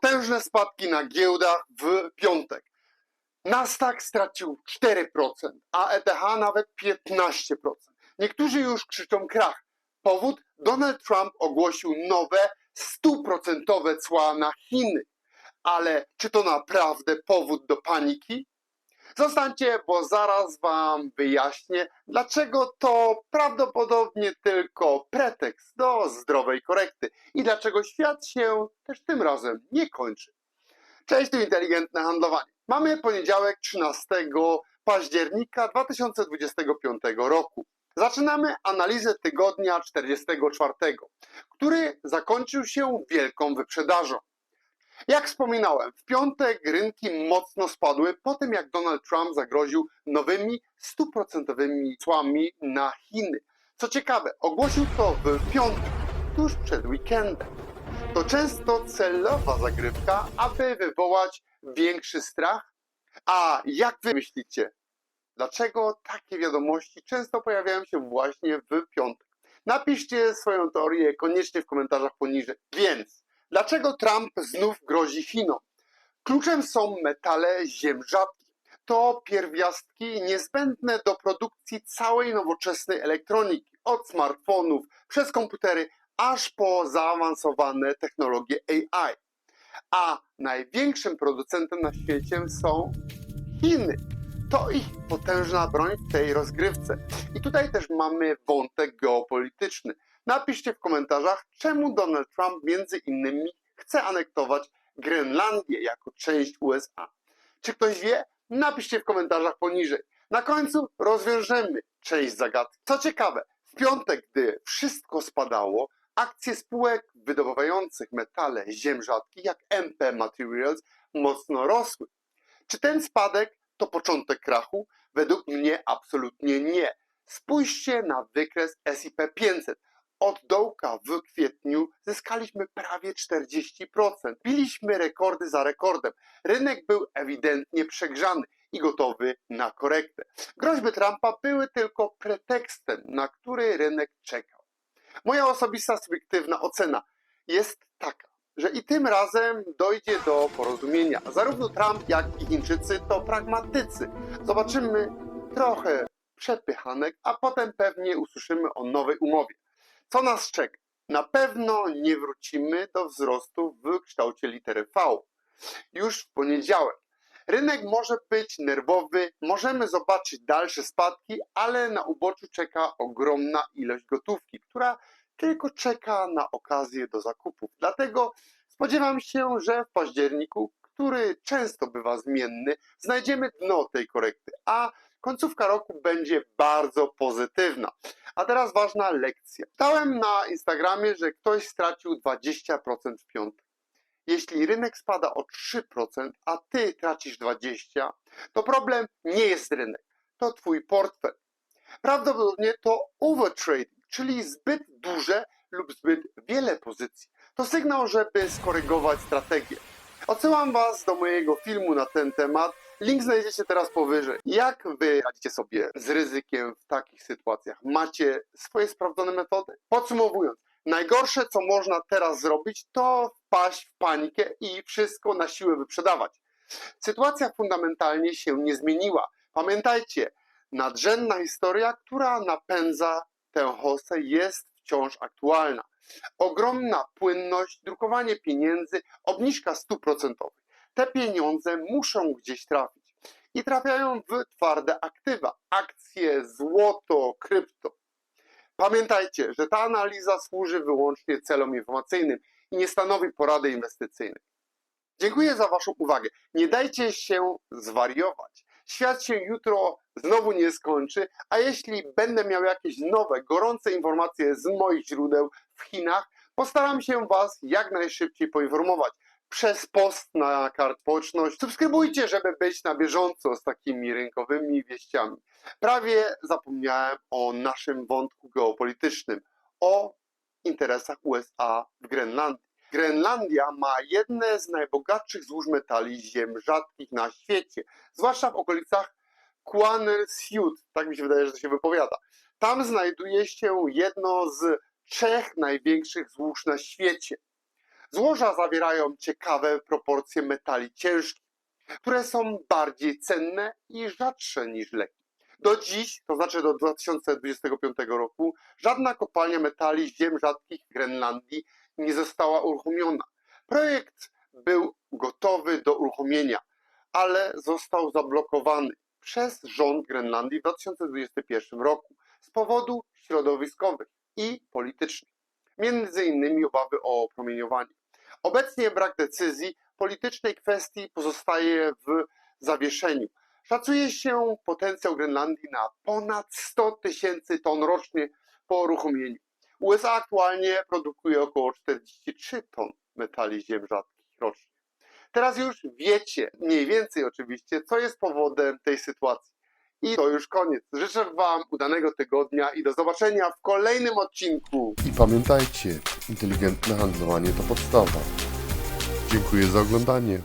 Potężne spadki na giełdach w piątek. Nasdaq stracił 4%, a ETH nawet 15%. Niektórzy już krzyczą krach. Powód? Donald Trump ogłosił nowe 100% cła na Chiny. Ale czy to naprawdę powód do paniki? Zostańcie, bo zaraz Wam wyjaśnię, dlaczego to prawdopodobnie tylko pretekst do zdrowej korekty i dlaczego świat się też tym razem nie kończy. Cześć, tu inteligentne handlowanie. Mamy poniedziałek 13 października 2025 roku. Zaczynamy analizę tygodnia 44, który zakończył się wielką wyprzedażą. Jak wspominałem, w piątek rynki mocno spadły po tym, jak Donald Trump zagroził nowymi 100% cłami na Chiny. Co ciekawe, ogłosił to w piątek, tuż przed weekendem. To często celowa zagrywka, aby wywołać większy strach. A jak wy myślicie, dlaczego takie wiadomości często pojawiają się właśnie w piątek? Napiszcie swoją teorię koniecznie w komentarzach poniżej. Więc Dlaczego Trump znów grozi Chinom? Kluczem są metale ziem rzadkich. To pierwiastki niezbędne do produkcji całej nowoczesnej elektroniki, od smartfonów, przez komputery, aż po zaawansowane technologie AI. A największym producentem na świecie są Chiny. To ich potężna broń w tej rozgrywce. I tutaj też mamy wątek geopolityczny. Napiszcie w komentarzach, czemu Donald Trump między innymi chce anektować Grenlandię jako część USA. Czy ktoś wie? Napiszcie w komentarzach poniżej. Na końcu rozwiążemy część zagadki. Co ciekawe, w piątek, gdy wszystko spadało, akcje spółek wydobywających metale ziem rzadkich, jak MP Materials, mocno rosły. Czy ten spadek to początek krachu? Według mnie absolutnie nie. Spójrzcie na wykres SIP 500 od dołka w kwietniu zyskaliśmy prawie 40%. Biliśmy rekordy za rekordem. Rynek był ewidentnie przegrzany i gotowy na korektę. Groźby Trumpa były tylko pretekstem, na który rynek czekał. Moja osobista subiektywna ocena jest taka, że i tym razem dojdzie do porozumienia. Zarówno Trump, jak i Chińczycy to pragmatycy. Zobaczymy trochę przepychanek, a potem pewnie usłyszymy o nowej umowie. Co nas czeka? Na pewno nie wrócimy do wzrostu w kształcie litery V. Już w poniedziałek. Rynek może być nerwowy, możemy zobaczyć dalsze spadki, ale na uboczu czeka ogromna ilość gotówki, która tylko czeka na okazję do zakupów. Dlatego spodziewam się, że w październiku, który często bywa zmienny, znajdziemy dno tej korekty, a końcówka roku będzie bardzo pozytywna. A teraz ważna lekcja. Czytałem na Instagramie, że ktoś stracił 20% w piątek. Jeśli rynek spada o 3%, a ty tracisz 20%, to problem nie jest rynek, to twój portfel. Prawdopodobnie to overtrading, czyli zbyt duże lub zbyt wiele pozycji. To sygnał, żeby skorygować strategię. Odsyłam Was do mojego filmu na ten temat. Link znajdziecie teraz powyżej. Jak Wy radzicie sobie z ryzykiem w takich sytuacjach? Macie swoje sprawdzone metody? Podsumowując, najgorsze co można teraz zrobić to wpaść w panikę i wszystko na siłę wyprzedawać. Sytuacja fundamentalnie się nie zmieniła. Pamiętajcie, nadrzędna historia, która napędza tę hostę jest wciąż aktualna. Ogromna płynność, drukowanie pieniędzy, obniżka stóp procentowych. Te pieniądze muszą gdzieś trafić i trafiają w twarde aktywa, akcje, złoto, krypto. Pamiętajcie, że ta analiza służy wyłącznie celom informacyjnym i nie stanowi porady inwestycyjnej. Dziękuję za Waszą uwagę. Nie dajcie się zwariować. Świat się jutro znowu nie skończy, a jeśli będę miał jakieś nowe, gorące informacje z moich źródeł w Chinach, postaram się Was jak najszybciej poinformować przez post na kart społeczności. Subskrybujcie, żeby być na bieżąco z takimi rynkowymi wieściami. Prawie zapomniałem o naszym wątku geopolitycznym, o interesach USA w Grenlandii. Grenlandia ma jedne z najbogatszych złóż metali ziem rzadkich na świecie, zwłaszcza w okolicach Quanersfield, tak mi się wydaje, że to się wypowiada. Tam znajduje się jedno z trzech największych złóż na świecie. Złoża zawierają ciekawe proporcje metali ciężkich, które są bardziej cenne i rzadsze niż leki. Do dziś, to znaczy do 2025 roku, żadna kopalnia metali ziem rzadkich w Grenlandii nie została uruchomiona. Projekt był gotowy do uruchomienia, ale został zablokowany przez rząd Grenlandii w 2021 roku z powodów środowiskowych i politycznych, między innymi obawy o promieniowanie. Obecnie brak decyzji politycznej kwestii pozostaje w zawieszeniu. Szacuje się potencjał Grenlandii na ponad 100 tysięcy ton rocznie po uruchomieniu. USA aktualnie produkuje około 43 ton metali ziem rzadkich rocznie. Teraz już wiecie, mniej więcej oczywiście, co jest powodem tej sytuacji. I to już koniec. Życzę Wam udanego tygodnia i do zobaczenia w kolejnym odcinku. I pamiętajcie, inteligentne handlowanie to podstawa. Dziękuję za oglądanie.